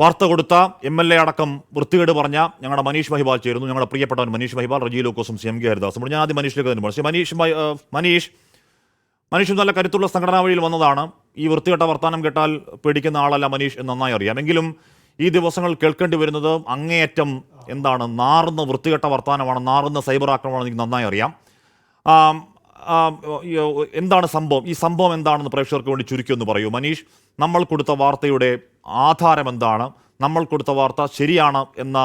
വാർത്ത കൊടുത്ത M L A അടക്കം വൃത്തികേട് പറഞ്ഞ ഞങ്ങളുടെ മനീഷ് മഹിബാൽ ചേരുന്നു. ഞങ്ങളുടെ പ്രിയപ്പെട്ടവൻ മനീഷ് മഹിബാൽ റജി ലോക്കോസും സി എം കെ ഹരിദാസും. ഞാൻ ആദ്യം മനീഷിലേക്ക് തന്നെ പറഞ്ഞു. മനീഷ് മനീഷ് മനീഷ് നല്ല കരുത്തുള്ള സംഘടനാ വഴിയിൽ വന്നതാണ്. ഈ വൃത്തികെട്ട വർത്താനം കേട്ടാൽ പേടിക്കുന്ന ആളല്ല മനീഷ് എന്ന് നന്നായി അറിയാം. എങ്കിലും ഈ ദിവസങ്ങൾ കേൾക്കേണ്ടി വരുന്നത് അങ്ങേയറ്റം എന്താണ്? നാറുന്ന വൃത്തികെട്ട വർത്താനമാണ് നാറുന്ന സൈബർ ആക്രമണമാണ് എനിക്ക് നന്നായി അറിയാം. എന്താണ് സംഭവം? ഈ സംഭവം എന്താണെന്ന് പ്രേക്ഷകർക്ക് വേണ്ടി ചുരുക്കി ഒന്ന് പറയൂ. മനീഷ് നമ്മൾ കൊടുത്ത വാർത്തയുടെ ആധാരം എന്താണ്? നമ്മൾ കൊടുത്ത വാർത്ത ശരിയാണ് എന്ന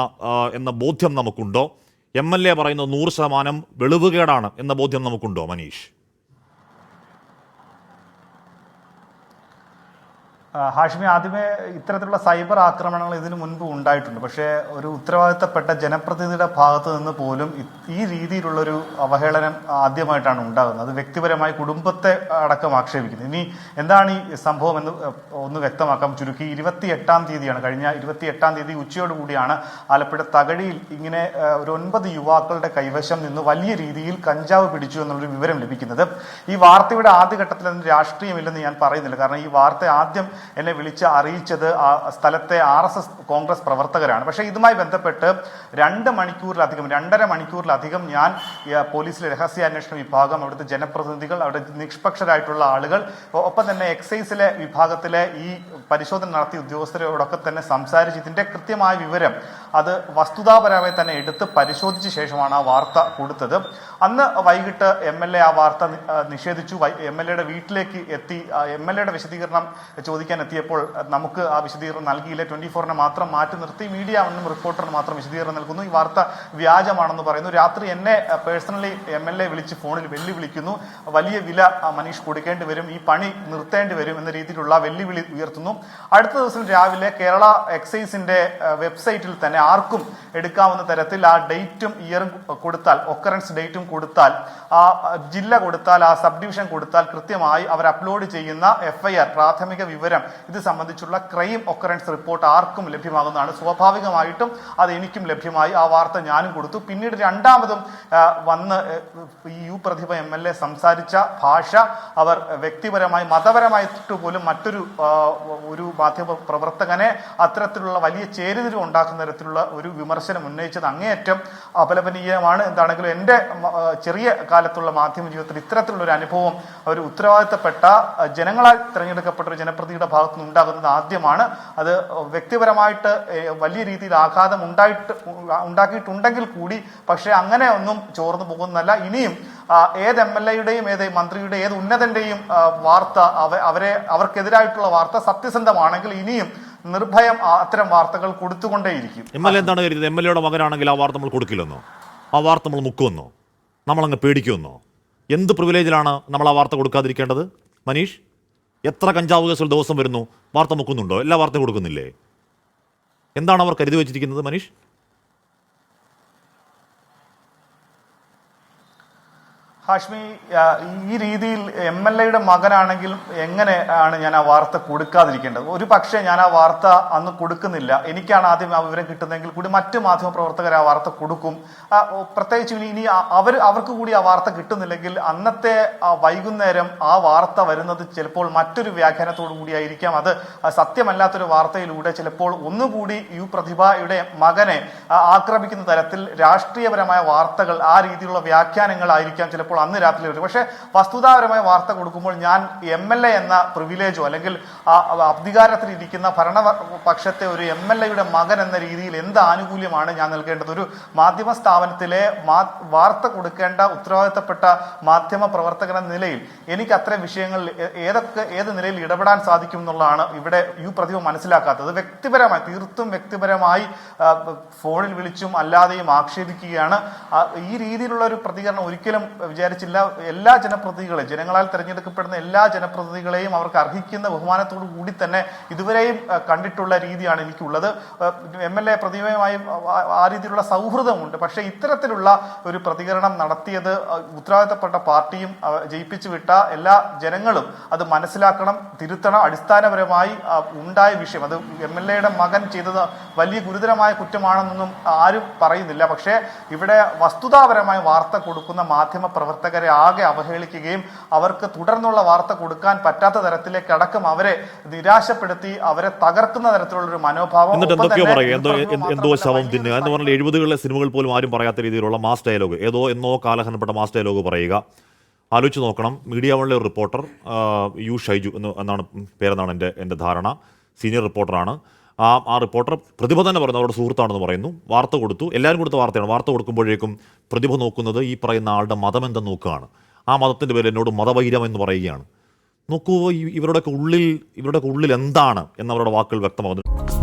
എന്ന ബോധ്യം നമുക്കുണ്ടോ? എം എൽ എ പറയുന്നത് നൂറ് ശതമാനം വെളിവുകേടാണ് എന്ന ബോധ്യം നമുക്കുണ്ടോ മനീഷ്? ഹാഷ്മി ആദ്യമേ ഇത്തരത്തിലുള്ള സൈബർ ആക്രമണങ്ങൾ ഇതിനു മുൻപ് ഉണ്ടായിട്ടുണ്ട്. പക്ഷേ ഒരു ഉത്തരവാദിത്തപ്പെട്ട ജനപ്രതിനിധിയുടെ ഭാഗത്ത് നിന്ന് പോലും ഈ രീതിയിലുള്ളൊരു അവഹേളനം ആദ്യമായിട്ടാണ് ഉണ്ടാകുന്നത്. അത് വ്യക്തിപരമായി കുടുംബത്തെ അടക്കം ആക്ഷേപിക്കുന്നത് ഇനി എന്താണ് ഈ സംഭവം എന്ന് ഒന്ന് വ്യക്തമാക്കാം. ചുരുക്കി ഇരുപത്തി എട്ടാം തീയതിയാണ് കഴിഞ്ഞ ഇരുപത്തി എട്ടാം തീയതി ഉച്ചയോടുകൂടിയാണ് ആലപ്പുഴ തകഴിയിൽ ഇങ്ങനെ ഒരു ഒൻപത് യുവാക്കളുടെ കൈവശം നിന്ന് വലിയ രീതിയിൽ കഞ്ചാവ് പിടിച്ചു എന്നുള്ളൊരു വിവരം ലഭിക്കുന്നത്. ഈ വാർത്തയുടെ ആദ്യഘട്ടത്തിൽ അതിന് രാഷ്ട്രീയമില്ലെന്ന് ഞാൻ പറയുന്നില്ല. കാരണം ഈ വാർത്ത ആദ്യം എന്നെ വിളിച്ച് അറിയിച്ചത് ആ സ്ഥലത്തെ ആർ എസ് എസ് കോൺഗ്രസ് പ്രവർത്തകരാണ്. പക്ഷേ ഇതുമായി ബന്ധപ്പെട്ട് രണ്ട് മണിക്കൂറിലധികം രണ്ടര മണിക്കൂറിലധികം ഞാൻ പോലീസിലെ രഹസ്യാന്വേഷണ വിഭാഗം അവിടുത്തെ ജനപ്രതിനിധികൾ അവിടെ നിഷ്പക്ഷരായിട്ടുള്ള ആളുകൾ ഒപ്പം തന്നെ എക്സൈസിലെ വിഭാഗത്തിലെ ഈ പരിശോധന നടത്തിയ ഉദ്യോഗസ്ഥരോടൊക്കെ തന്നെ സംസാരിച്ച് ഇതിന്റെ കൃത്യമായ വിവരം അത് വസ്തുതാപരമായി തന്നെ എടുത്ത് പരിശോധിച്ച ശേഷമാണ് ആ വാർത്ത കൊടുത്തത്. അന്ന് വൈകിട്ട് എം എൽ എ ആ വാർത്ത നിഷേധിച്ചു. എം എൽ എയുടെ വീട്ടിലേക്ക് എത്തി. എം എൽ എയുടെ വിശദീകരണം ചോദിക്കാൻ എത്തിയപ്പോൾ നമുക്ക് ആ വിശദീകരണം നൽകിയില്ല. ട്വന്റി ഫോറിനെ മാത്രം മാറ്റി നിർത്തി. മീഡിയ ഒന്നും റിപ്പോർട്ടറിന് മാത്രം വിശദീകരണം നൽകുന്നു. ഈ വാർത്ത വ്യാജമാണെന്ന് പറയുന്നു. രാത്രി എന്നെ പേഴ്സണലി എം എൽ എ വിളിച്ച് ഫോണിൽ വെല്ലുവിളിക്കുന്നു. വലിയ വില മനീഷ് കൊടുക്കേണ്ടി വരും. ഈ പണി നിർത്തേണ്ടി വരും എന്ന രീതിയിലുള്ള വെല്ലുവിളി ഉയർത്തുന്നു. അടുത്ത ദിവസം രാവിലെ കേരള എക്സൈസിന്റെ വെബ്സൈറ്റിൽ തന്നെ ആർക്കും എടുക്കാവുന്ന തരത്തിൽ ആ ഡേറ്റും ഇയറും കൊടുത്താൽ ഒക്കറൻസ് ഡേറ്റും കൊടുത്താൽ ആ ജില്ല കൊടുത്താൽ ആ സബ് ഡിവിഷൻ കൊടുത്താൽ കൃത്യമായി അവർ അപ്ലോഡ് ചെയ്യുന്ന എഫ്ഐആർ പ്രാഥമിക വിവരം ഇത് സംബന്ധിച്ചുള്ള ക്രൈം ഒക്കറൻസ് റിപ്പോർട്ട് ആർക്കും ലഭ്യമാകുന്നതാണ്. സ്വാഭാവികമായിട്ടും അത് എനിക്കും ലഭ്യമായി. ആ വാർത്ത ഞാനും കൊടുത്തു. പിന്നീട് രണ്ടാമതും വന്ന് U Prathibha M L A സംസാരിച്ച ഭാഷ അവർ വ്യക്തിപരമായി മതപരമായിട്ട് പോലും മറ്റൊരു ഒരു മാധ്യമ പ്രവർത്തകനെ അത്തരത്തിലുള്ള വലിയ ചേരുതിരി ഉണ്ടാക്കുന്ന തരത്തിലുള്ള ഒരു വിമർശനം ഉന്നയിച്ചത് അങ്ങേയറ്റം അപലപനീയമാണ് എന്താണെങ്കിലും എന്റെ ചെറിയ കാലത്തുള്ള മാധ്യമ ജീവിതത്തിൽ ഇത്തരത്തിലുള്ള ഒരു അനുഭവം ഒരു ഉത്തരവാദിത്തപ്പെട്ട ജനങ്ങളാൽ തിരഞ്ഞെടുക്കപ്പെട്ട ഒരു ജനപ്രതിയുടെ ഭാഗത്തു നിന്ന് ഉണ്ടാകുന്നത് ആദ്യമാണ്. അത് വ്യക്തിപരമായിട്ട് വലിയ രീതിയിൽ ആഘാതം ഉണ്ടായിട്ട് ഉണ്ടാക്കിയിട്ടുണ്ടെങ്കിൽ കൂടി പക്ഷേ അങ്ങനെ ഒന്നും ചോർന്നു പോകുന്നതല്ല. ഇനിയും ഏത് എം എൽ എയുടെയും ഏത് മന്ത്രിയുടെ ഏത് ഉന്നതന്റെയും വാർത്ത അവ- അവരെ അവർക്കെതിരായിട്ടുള്ള വാർത്ത സത്യസന്ധമാണെങ്കിൽ ഇനിയും നിർഭയം അത്തരം വാർത്തകൾ കൊടുത്തുകൊണ്ടേയിരിക്കും. എം എൽ എ എന്താണ് കരുതുന്നത് എം എൽ എയുടെ മകനാണെങ്കിൽ ആ വാർത്ത നമ്മൾ കൊടുക്കില്ലെന്നോ? ആ വാർത്ത നമ്മൾ മുക്കുമെന്നോ? നമ്മളങ്ങ് പേടിക്കുമെന്നോ? എന്ത് പ്രിവിലേജിലാണ് നമ്മൾ ആ വാർത്ത കൊടുക്കാതിരിക്കേണ്ടത്? മനീഷ് എത്ര കഞ്ചാവ് കേസുകൾ ദിവസം വരുന്നു? വാർത്ത മുക്കുന്നുണ്ടോ? എല്ലാ വാർത്തയും കൊടുക്കുന്നില്ലേ? എന്താണ് അവർ കരുതി വെച്ചിരിക്കുന്നത് മനീഷ്? ഹാഷ്മി ഈ രീതിയിൽ എം എൽ എയുടെ മകനാണെങ്കിലും എങ്ങനെ ആണ് ഞാൻ ആ വാർത്ത കൊടുക്കാതിരിക്കേണ്ടത്? ഒരു പക്ഷേ ഞാൻ ആ വാർത്ത അന്ന് കൊടുക്കുന്നില്ല. എനിക്കാണ് ആദ്യം ആ വിവരം കിട്ടുന്നതെങ്കിൽ കൂടി മറ്റ് മാധ്യമ പ്രവർത്തകർ ആ വാർത്ത കൊടുക്കും. പ്രത്യേകിച്ച് ഇനി ഇനി അവർ അവർക്ക് കൂടി ആ വാർത്ത കിട്ടുന്നില്ലെങ്കിൽ അന്നത്തെ ആ വൈകുന്നേരം ആ വാർത്ത വരുന്നത് ചിലപ്പോൾ മറ്റൊരു വ്യാഖ്യാനത്തോടു കൂടിയായിരിക്കാം അത് സത്യമല്ലാത്തൊരു വാർത്തയിലൂടെ ചിലപ്പോൾ ഒന്നുകൂടി യു പ്രതിഭയുടെ മകനെ ആക്രമിക്കുന്ന തരത്തിൽ രാഷ്ട്രീയപരമായ വാർത്തകൾ ആ രീതിയിലുള്ള വ്യാഖ്യാനങ്ങളായിരിക്കാം ചിലപ്പോൾ അന്ന് രാത്രി വരും പക്ഷേ വസ്തുതാപരമായ വാർത്ത കൊടുക്കുമ്പോൾ ഞാൻ എം എൽ എ എന്ന പ്രിവിലേജോ അല്ലെങ്കിൽ അധികാരത്തിൽ ഇരിക്കുന്ന ഭരണപക്ഷത്തെ ഒരു എം എൽ എയുടെ മകൻ എന്ന രീതിയിൽ എന്ത് ആനുകൂല്യമാണ് ഞാൻ നൽകേണ്ടത്? ഒരു മാധ്യമ സ്ഥാപനത്തിലെ വാർത്ത കൊടുക്കേണ്ട ഉത്തരവാദിത്തപ്പെട്ട മാധ്യമ പ്രവർത്തകൻ എന്ന നിലയിൽ എനിക്ക് അത്തരം വിഷയങ്ങളിൽ ഏതൊക്കെ ഏത് നിലയിൽ ഇടപെടാൻ സാധിക്കും എന്നുള്ളതാണ് ഇവിടെ യു പ്രതിഭ മനസ്സിലാക്കാത്തത്. വ്യക്തിപരമായി തീർത്തും വ്യക്തിപരമായി ഫോണിൽ വിളിച്ചും അല്ലാതെയും ആക്ഷേപിക്കുകയാണ്. ഈ രീതിയിലുള്ള ഒരു പ്രതികരണം ഒരിക്കലും വിചാരിച്ചില്ല. എല്ലാ ജനപ്രതിനിധികളെയും ജനങ്ങളാൽ തിരഞ്ഞെടുക്കപ്പെടുന്ന എല്ലാ ജനപ്രതിനിധികളെയും അവർക്ക് അർഹിക്കുന്ന ബഹുമാനത്തോടു കൂടി തന്നെ ഇതുവരെയും കണ്ടിട്ടുള്ള രീതിയാണ് എനിക്കുള്ളത്. എം എൽ എ പ്രതിമയുമായി ആ- രീതിയിലുള്ള സൗഹൃദമുണ്ട്. പക്ഷേ ഇത്തരത്തിലുള്ള ഒരു പ്രതികരണം നടത്തിയത് ഉത്തരവാദിത്തപ്പെട്ട പാർട്ടിയും ജയിപ്പിച്ചു വിട്ട എല്ലാ ജനങ്ങളും അത് മനസ്സിലാക്കണം തിരുത്തണം അടിസ്ഥാനപരമായി ഉണ്ടായ വിഷയം. അത് എം എൽ എയുടെ മകൻ ചെയ്തത് വലിയ ഗുരുതരമായ കുറ്റമാണെന്നൊന്നും ആരും പറയുന്നില്ല. പക്ഷേ ഇവിടെ വസ്തുതാപരമായ വാർത്ത കൊടുക്കുന്ന മാധ്യമ പ്രവർത്തകരെ ആകെ അവഹേളിക്കുകയും അവർക്ക് തുടർന്നുള്ള വാർത്ത കൊടുക്കാൻ പറ്റാത്ത തരത്തിലേക്ക് അടക്കം അവരെ നിരാശപ്പെടുത്തി അവരെ തകർക്കുന്ന തരത്തിലുള്ള ഒരു മനോഭാവം എന്നിട്ട് എന്തൊക്കെയോ എന്തോ എന്തോ ശവം തിന്നുക. എന്ന് പറഞ്ഞാൽ എഴുപതുകളിലെ സിനിമകൾ പോലും ആരും പറയാത്ത രീതിയിലുള്ള മാസ് ഡയലോഗ്. ഏതോ എന്നോ കാലഹരണപ്പെട്ട മാസ് ഡയലോഗ് പറയുക. ആലോചിച്ച് നോക്കണം. മീഡിയ ഒരു റിപ്പോർട്ടർ യു ഷൈജു എന്ന് എന്നാണ് പേരെന്നാണ് എന്റെ എന്റെ ധാരണ. സീനിയർ റിപ്പോർട്ടറാണ്. ആ ആ റിപ്പോർട്ടർ പ്രതിഭ തന്നെ പറയുന്നു അവരുടെ സുഹൃത്താണെന്ന് പറയുന്നു. വാർത്ത കൊടുത്തു. എല്ലാവരും കൊടുത്ത വാർത്തയാണ്. വാർത്ത കൊടുക്കുമ്പോഴേക്കും പ്രതിഭ നോക്കുന്നത് ഈ പറയുന്ന ആളുടെ മതം എന്തെന്ന് നോക്കുകയാണ്. ആ മതത്തിന്റെ പേരിൽ എന്നോട് മതവൈരം എന്ന് പറയുകയാണ്. നോക്കൂ ഇവരുടെയൊക്കെ ഉള്ളിൽ ഇവരുടെയൊക്കെ ഉള്ളിൽ എന്താണ് എന്നവരുടെ വാക്കുകൾ വ്യക്തമാകുന്നു.